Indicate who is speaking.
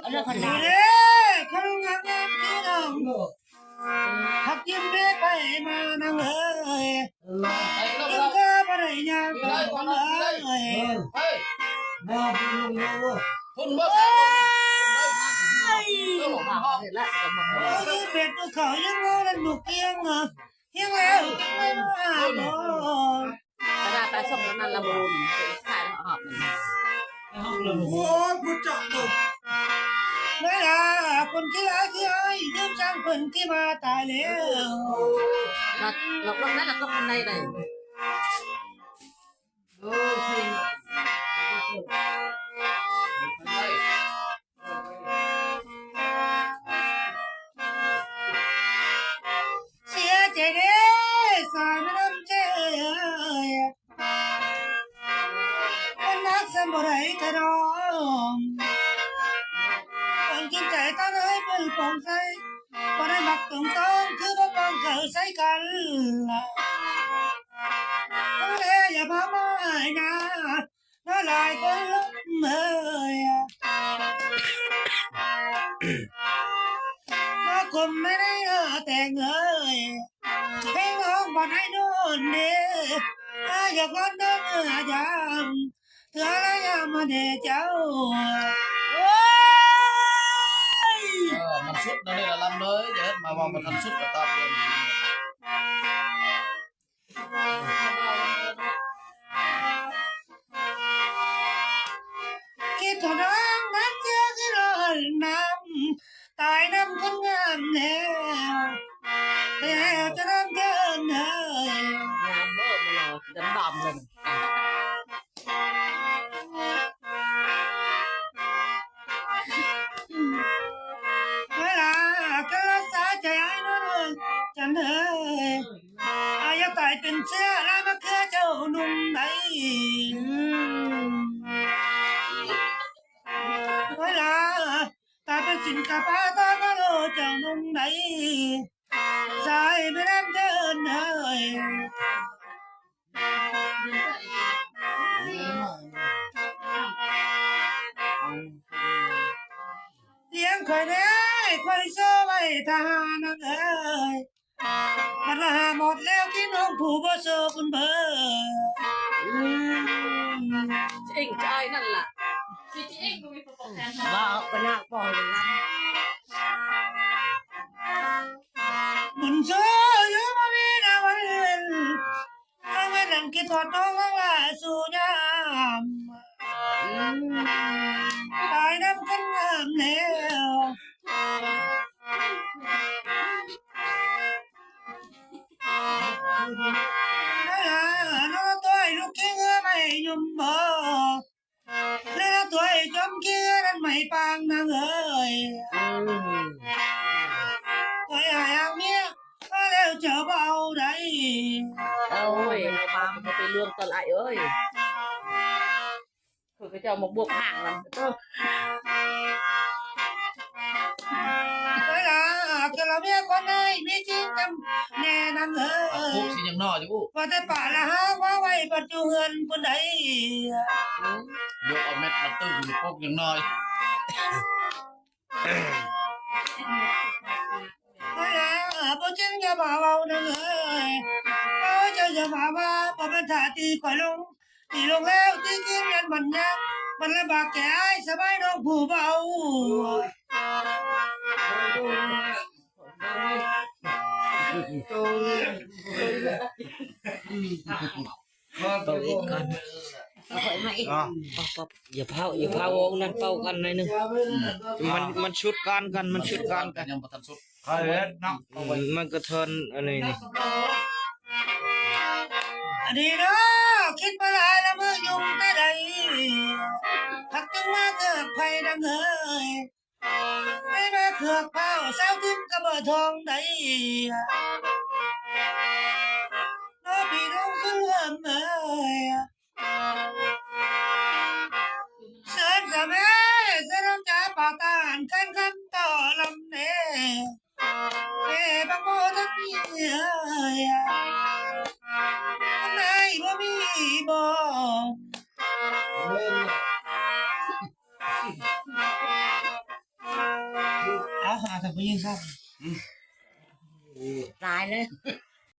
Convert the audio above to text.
Speaker 1: เอาเรื่องคนลา
Speaker 2: เด้คนงามงามพี่น้องหักยิ้มเด้ไปมานังเอ้ยยิ้มก็บ่ได้ยาก ไปคนเอ้ย
Speaker 3: คุณบ่
Speaker 1: เห็นแล้วจะมา
Speaker 2: โอ้ยเป็ดตัวเขายังงอนั่นบุกเกียงอะยังแล้วจังไม่มาบ่
Speaker 1: กระดาษไปส่งนั้นละมุนขายหอบมัน
Speaker 2: โอ้ยผู้จับตุกไม่ล่ะคนที่ร้ายที่ไอ้ยืมสร้างเพิ่นที่มาตายแล้ว
Speaker 1: เราเราลงนั้นเราต้องในไหน
Speaker 2: เสียใจเด้สายไม่น้ำใจคนนักสมุไรกระดอง ตั้งให้เป็นปองใสบ่ได้มักตรงต้องคือบ่ต้องเกิดใส่กันต้องแลอย่าพามานะน่าหลายคนล้มเอ่ยน้าคมไม่ได้เออแต่งเอ้ยเพลงร้องบ่ให้โดนเด้ถ้าอยากร้องเด้ออาจารย์เธอละยามาเด้เจ้าโอ้ย
Speaker 3: มันสุดนั่นนี่ละลำเลยเดี๋ยวมาว่ามันทันสุ
Speaker 2: จันเอ้ยอายตายเป็นเสื้อแล้วมาเคือเจ้าหนุ่มไหนเวลาตาเป็นสินค้าป้าตาก็โลเจ้าหนุ่งไหนสายไม่น้ำเดินเอ่ยเลี้ยงคอยได้คอยโซ่ไว้ทหารนักเอ้ย มันละหาหมดแล้วกินน้องผู้บ่โซคุณเบอร์
Speaker 1: จริงใจนั่นแหละว่าก็น่าเอาปล่อยเลยนะ
Speaker 2: บุญโซ่อยู่มามีนาวันเล่นทำให้หลังคิดทอดน้องลังลาสู่ยามตายน้ำกันงามแล้ว นั่นล่ะน้องตัวไอ้ลูกขี้เงือไม่ยุ่มบ่นั่นล่ะตัวไอ้จอมขี้เงือนั้นไม่ป เกิดเราเมียคนไหนมีจริงจำแน่นางเอ้
Speaker 3: พวก
Speaker 2: ย
Speaker 3: สิยังนออยู่
Speaker 2: ว่าแต่ป่าละฮะว่าไว้ปัจจุบันคนใด
Speaker 3: เดี๋ยวเอาเม็ดมาตึ้งพวกยังน้อย
Speaker 2: เวลาบ่จริงอย่าบ่าเว้านางเอ้ยเอาเจ้าอย่าบ่าว่าบ่เป็นท่าตีข่อยลงตีลงแล้วตีกินกันมันยังมันลำบากแก่ไอ้สบายน้องผู้เบา
Speaker 1: ตัว องก่อนเอาไปไหมอย่าเผาอย่าเผาวงนั้นเป่ากันหน่อยหนึง
Speaker 4: มันมันชุดการกันมันชุดการ
Speaker 3: กั
Speaker 4: กันน
Speaker 3: ยังบ่ทันสุด
Speaker 4: ใช่แล้วเนาะมันก็เทินอันนี้นี่
Speaker 2: อันนี้เนาะคิดมาหลายแล้วมือยุ่งแต่ใดพักจึงมาเกิดไฟดังเอ้ยไม่มาเขือกเผาสาวทิมกระเบอทองใด เอาหาทางไปยิงครับ
Speaker 5: ตายเลย